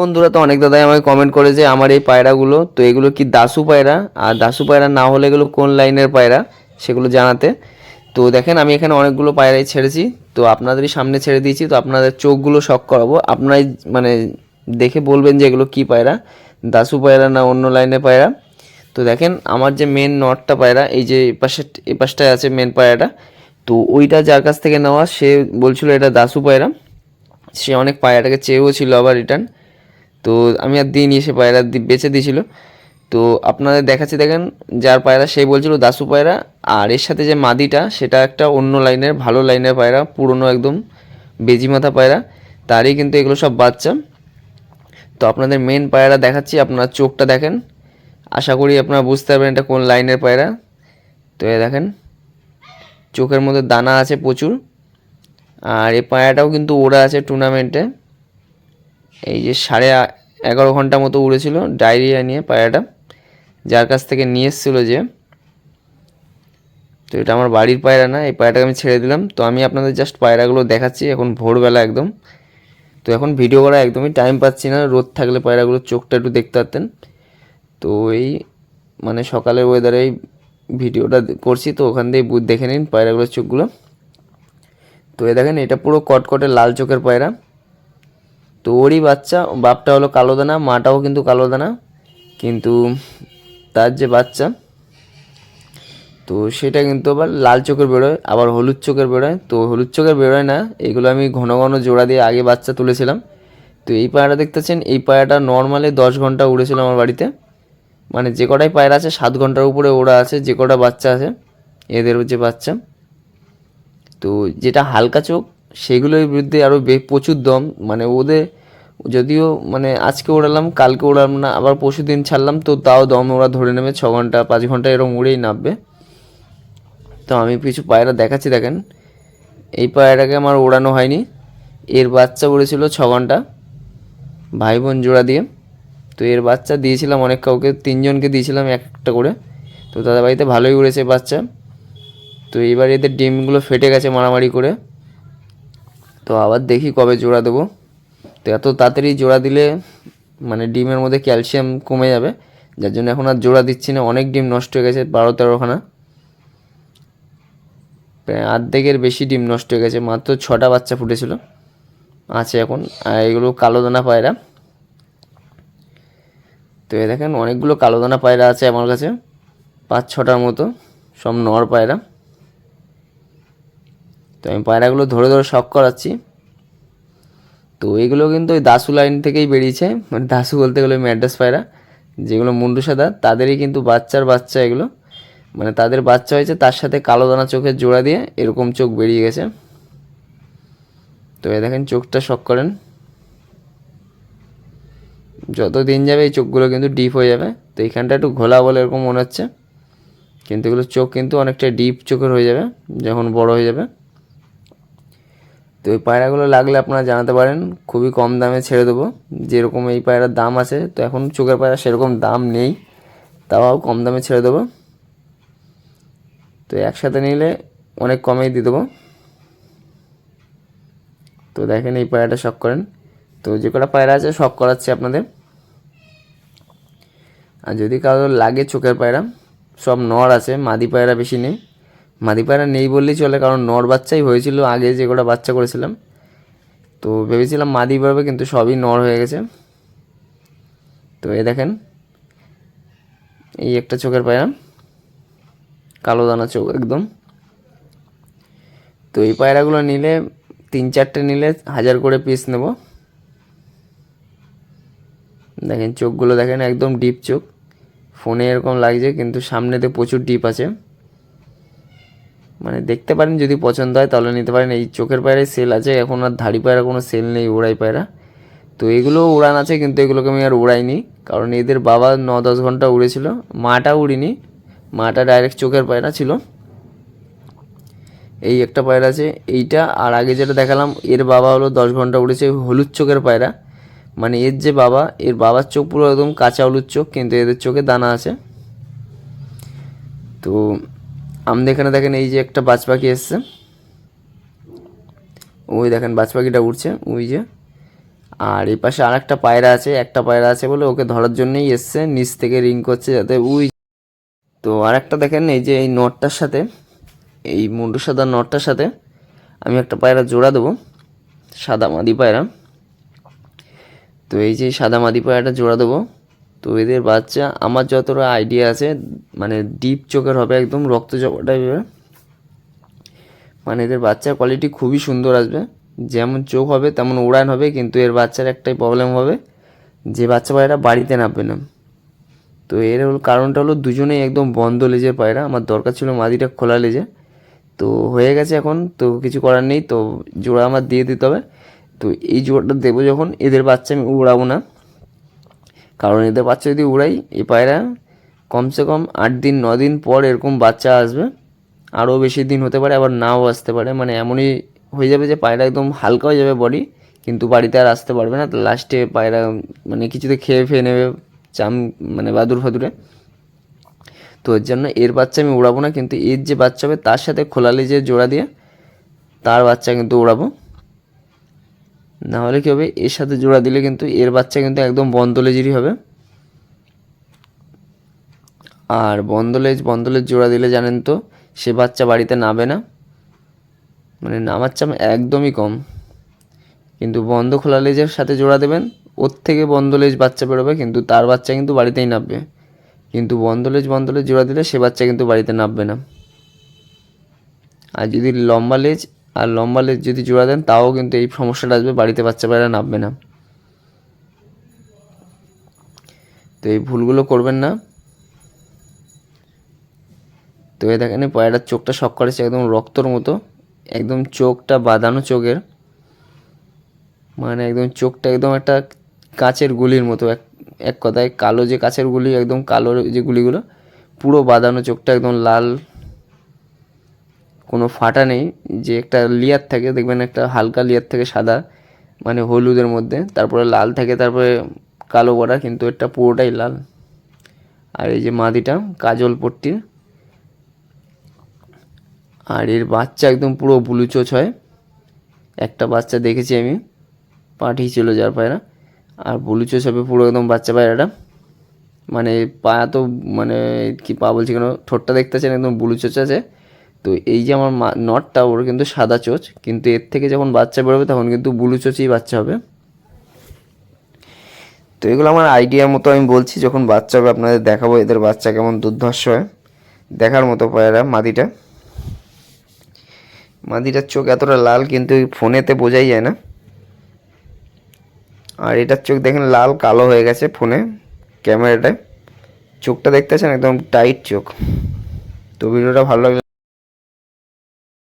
বন্ধুরা, তো অনেক দাদাই আমাকে কমেন্ট করেছে আমার এই পায়রাগুলো, তো এগুলো কি দাসু পায়রা? আর দাসু পায়রা না হলে এগুলো কোন লাইনের পায়রা, সেগুলো জানাতে। তো দেখেন, আমি এখানে অনেকগুলো পায়রাই ছেড়েছি। তো আপনাদেরই সামনে ছেড়ে দিয়েছি, তো আপনাদের চোখগুলো শখ করাবো। আপনারাই মানে দেখে বলবেন যে, এগুলো কি পায়রা? দাসু পায়রা না অন্য লাইনের পায়রা? তো দেখেন, আমার যে মেন নটটা পায়রা, এই যে এই পাশে এই পাশটায় আছে মেন পায়রাটা, তো ওইটা যার কাছ থেকে নেওয়া, সে বলছিল এটা দাসু পায়রা। সে অনেক পায়রাটাকে চেয়েও ছিল আবার রিটার্ন তো আমি আর দিইনি, সে পায়রা বেচে দিয়েছিল। তো আপনাদের দেখাচ্ছি, দেখেন, যার পায়রা সেই বলছিল, দাসু পায়রা। আর এর সাথে যে মাদিটা, সেটা একটা অন্য লাইনের, ভালো লাইনের পায়রা, পুরনো একদম বেজি মাথা পায়রা। তারই কিন্তু এগুলো সব বাচ্চা। তো আপনাদের মেন পায়রা দেখাচ্ছি, আপনারা চোখটা দেখেন। আশা করি আপনারা বুঝতে পারবেন এটা কোন লাইনের পায়রা। তো এ দেখেন, চোখের মধ্যে দানা আছে প্রচুর। আর এই পায়রাটাও কিন্তু ওরা আছে টুর্নামেন্টে এই যে সাড়ে এগারো ঘণ্টা মতো উড়েছিল ডায়রিয়া নিয়ে পায়রাটা যার কাছ থেকে নিয়ে এসেছিল যে, তো এটা আমার বাড়ির পায়রা না, এই পায়রাটাকে আমি ছেড়ে দিলাম। তো আমি আপনাদের জাস্ট পায়রাগুলো দেখাচ্ছি এখন ভোরবেলা একদম। তো এখন ভিডিও করা একদমই টাইম পাচ্ছি না, রোদ থাকলে পায়রাগুলোর চোখটা একটু দেখতে পারতেন। তো এই মানে সকালের ওয়েদারে ভিডিওটা করছি, তো ওখান দিয়ে দেখে নিন পায়রাগুলোর চোখগুলো। তো এ দেখেন, এটা পুরো কটকটে লাল চোখের পায়রা। তো ওরই বাচ্চা, বাপটা হলো কালো দানা, মাটাও কিন্তু কালো দানা। কিন্তু তার যে বাচ্চা, তো সেটা কিন্তু আবার লাল চোখের বেরোয়, আবার হলুদ চোখের বেরোয়। তো হলুদ চোখের বেরোয় না, এগুলো আমি ঘন ঘন জোড়া দিয়ে আগে বাচ্চা তুলেছিলাম। তো এই পায়রাটা দেখতেছেন, এই পায়রাটা নর্মালি দশ ঘণ্টা উড়েছিল আমার বাড়িতে। মানে যে কটাই পায়রা আছে, সাত ঘণ্টার উপরে ওরা আছে, যে কটা বাচ্চা আছে, এদের যে বাচ্চা। তো যেটা হালকা চোখ সেগুলোর বিরুদ্ধে আরও প্রচুর দম। মানে ওদের যদিও মানে আজকে ওড়ালাম, কালকে ওড়ালাম না, আবার পরশু দিন ছাড়লাম, তো তাও দম ওরা ধরে নেবে, ছ ঘণ্টা, পাঁচ ঘণ্টা এরকম উড়েই নামবে। তো আমি কিছু পায়রা দেখাচ্ছি, দেখেন। এই পায়রাটাকে আমার ওড়ানো হয়নি। এর বাচ্চা উড়েছিল ছ ঘণ্টা ভাই বোন জোড়া দিয়ে। তো এর বাচ্চা দিয়েছিলাম অনেক কাউকে, তিনজনকে দিয়েছিলাম একটা করে। তো দাদা বাড়িতে ভালোই উড়েছে বাচ্চা। তো এবার এদের ডিমগুলো ফেটে গেছে মারামারি করে। তো আবার দেখি কবে জোড়া দেবো। তো এত তাড়াতাড়ি জোড়া দিলে মানে ডিমের মধ্যে ক্যালসিয়াম কমে যাবে, যার জন্য এখন আর জোড়া দিচ্ছি না, অনেক ডিম নষ্ট হয়ে গেছে, বারো তেরোখানা। প্রায় অর্ধেকের বেশি ডিম নষ্ট হয়ে গেছে, মাত্র ছটা বাচ্চা ফুটেছিল, আছে এখন, আর এগুলো কালো দানা পায়রা। তো এ দেখেন, অনেকগুলো কালো দানা পায়রা আছে আমার কাছে, পাঁচ ছটার মতো, সব নর পায়রা। তো আমি পায়রাগুলো ধরে ধরে শখ করাচ্ছি। তো এগুলো কিন্তু ওই দাসু লাইন থেকেই বেরিয়েছে। মানে দাসু বলতে গেলে ম্যাড্রাস পায়রা, যেগুলো মুন্ডু সাদা তাদেরই কিন্তু বাচ্চার বাচ্চা এগুলো। মানে তাদের বাচ্চা হয়েছে, তার সাথে কালো দানা চোখের জোড়া দিয়ে এরকম চোখ বেরিয়ে গেছে। তো এ দেখেন চোখটা শখ করেন। যত দিন যাবে এই চোখগুলো কিন্তু ডিপ হয়ে যাবে। তো এইখানটা একটু ঘোলা বলে এরকম মনে হচ্ছে। কিন্তু এগুলো চোখ কিন্তু অনেকটা ডিপ চোখের হয়ে যাবে, যখন বড় হয়ে যাবে। তো এই পায়রাগুলো লাগলে আপনারা জানাতে পারেন, খুবই কম দামে ছেড়ে দেবো। যেরকম এই পায়রার দাম আছে, তো এখন চোখের পায়রা সেরকম দাম নেই, তাও কম দামে ছেড়ে দেবো। তো একসাথে নিলে অনেক কমেই দিয়ে দেবো। তো দেখেন এই পায়রাটা শখ করেন। তো যে কটা পায়রা আছে শখ করাচ্ছি আপনাদের। আর যদি কারও লাগে চোখের পায়রা, সব নর আছে, মাদি পায়রা বেশি নেই। মাদি পায়রা নেই বললেই চলে, কারণ নর বাচ্চাই হয়েছিল আগে যে কটা বাচ্চা করেছিলাম। তো ভেবেছিলাম মাদি পারবে কিন্তু সবই নর হয়ে গেছে। তো এ দেখেন, এই একটা চোখের পায়রা কালো দানা চোখ একদম। তো এই পায়রাগুলো নিলে তিন চারটে নিলে হাজার করে পিস নেব। দেখেন চোখগুলো দেখেন একদম ডিপ চোখ। ফোনে এরকম লাগছে, কিন্তু সামনেতে প্রচুর ডিপ আছে। মানে দেখতে পারেন যদি পছন্দ হয় তাহলে নিতে পারেন। এই চোখের পায়রায় সেল আছে, এখন আর ধাড়ি পায়রা কোনো সেল নেই, উড়াই পায়রা। তো এগুলো উড়ান আছে, কিন্তু এগুলোকে আমি আর উড়াইনি, কারণ এদের বাবা ন দশ ঘণ্টা উড়েছিল। মাটা উড়িনি, মাটা ডাইরেক্ট চোখের পায়রা ছিল। এই একটা পায়রা আছে, এইটা আর আগে যেটা দেখালাম, এর বাবা হলো দশ ঘণ্টা উড়েছে, হলুদ চোখের পায়রা। মানে এর যে বাবা, এর বাবার চোখ পুরো একদম কাঁচা হলুদ চোখ, কিন্তু এদের চোখে দানা আছে। তো আমাদের এখানে দেখেন এই যে একটা বাজ পাখি এসছে। ওই দেখেন বাজ পাখিটা উঠছে ওই যে। আর এই পাশে আর একটা পায়রা আছে, একটা পায়রা আছে বলে ওকে ধরার জন্যই এসছে, নিচ থেকে রিং করছে যাতে উই তো আর একটা দেখেন, এই যে এই নটটার সাথে, এই মুন্ডু সাদা নটটার সাথে আমি একটা পায়রা জোড়া দেবো, সাদা মাদি পায়রা। তো এই যে সাদা মাদি পায়রাটা জোড়া দেবো। তো এদের বাচ্চা, আমার যতটা আইডিয়া আছে মানে ডিপ চোখের হবে একদম, রক্ত জবা টাইপের মানে এদের বাচ্চার কোয়ালিটি খুবই সুন্দর আসবে। যেমন চোখ হবে, তেমন উড়ান হবে, কিন্তু এর বাচ্চার একটাই প্রবলেম হবে যে বাচ্চা পায়রা বাড়িতে নামবে না। তো এর হল, কারণটা হলো দুজনেই একদম বন্ধ লেজের পায়রা। আমার দরকার ছিল মাদিটা খোলা লেজে। তো হয়ে গেছে এখন, তো কিছু করার নেই, তো জোড়া আমার দিয়ে দিতে হবে। তো এই জোড়াটা দেবো যখন, এদের বাচ্চা আমি উড়াবো না। কারণ এদের বাচ্চা যদি উড়াই, এই পায়রা কমসে কম আট দিন, ন দিন পর এরকম বাচ্চা আসবে। আরও বেশি দিন হতে পারে, আবার নাও আসতে পারে। মানে এমনই হয়ে যাবে যে পায়রা একদম হালকা হয়ে যাবে বডি কিন্তু বাড়িতে আর আসতে পারবে না। লাস্টে পায়রা মানে কিছুতে খেয়ে ফেয়ে নেবে, চাম মানে বাদুর ফাদুরে। তো এর জন্য এর বাচ্চা আমি উড়াবো না, কিন্তু এর যে বাচ্চা হবে, তার সাথে খোলালে যে জোড়া দিয়ে, তার বাচ্চা কিন্তু উড়াবো। না হলে কী হবে? এর সাথে জোড়া দিলে কিন্তু এর বাচ্চা কিন্তু একদম বন্দলেজেরই হবে। আর বন্দলেজ বন্দলেজ জোড়া দিলে জানেন তো, সে বাচ্চা বাড়িতে নাবে না। মানে নামার চাম একদমই কম। কিন্তু বন্ধ খোলা লেজের সাথে জোড়া দেবেন, ওর থেকে বন্দলেজ বাচ্চা বেরোবে, কিন্তু তার বাচ্চা কিন্তু বাড়িতেই নামবে। কিন্তু বন্দলেজ বন্দলেজ জোড়া দিলে সে বাচ্চা কিন্তু বাড়িতে নামবে না। আর যদি লম্বা লেজ আর লম্বা লেজ যদি জোড়া দেন, তাও কিন্তু এই সমস্যাটা আসবে, বাড়িতে বাচ্চা পায়রা নামবে না। তো এই ভুলগুলো করবেন না। তো এই দেখেন পায়রার চোখটা শখ করেছে একদম রক্তর মতো, একদম চোখটা বাঁধানো চোখের। মানে একদম চোখটা একদম একটা কাচের গুলির মতো, এক এক কথায় কালো যে কাচের গুলি, একদম কালো যে গুলিগুলো, পুরো বাঁধানো চোখটা একদম লাল কোনো ফাটা নেই, যে একটা লেয়ার থাকে, দেখবেন একটা হালকা লেয়ার থাকে সাদা মানে হলুদের মধ্যে, তারপরে লাল থাকে, তারপরে কালো করা কিন্তু এটা পুরোটাই লাল। আর এই যে মাদিটা, কাজল পট্টির আর এর বাচ্চা একদম পুরো ব্লু চোচ হয়। একটা বাচ্চা দেখেছি আমি, পাঠিয়েছিল যার পায়রা। আর ব্লু চোচ হবে পুরো একদম বাচ্চা পায়রাটা। মানে পা তো মানে কি পা বলছি কেন, ঠোঁটটা দেখতেছেন, একদম ব্লু চোচ আছে। তো এই যে আমার নটটা, ওর কিন্তু সাদা চোচ, কিন্তু এর থেকে যখন বাচ্চা বেরোবে তখন কিন্তু ব্লু চোচই বাচ্চা হবে। তো এগুলো আমার আইডিয়া মতো আমি বলছি, যখন বাচ্চা হবে আপনাদের দেখাবো, এদের বাচ্চা কেমন দুর্ধর্ষ হয়। দেখার মতো পায়রা মাদিটা। মাদিটার চোখ এতটা লাল, কিন্তু ফোনেতে বোঝাই যায় না। আর এটার চোখ দেখেন, লাল কালো হয়ে গেছে ফোনে, ক্যামেরাটায়। চোখটা দেখতেছেন? একদম টাইট চোখ। তো ভিডিওটা ভালো লাগলে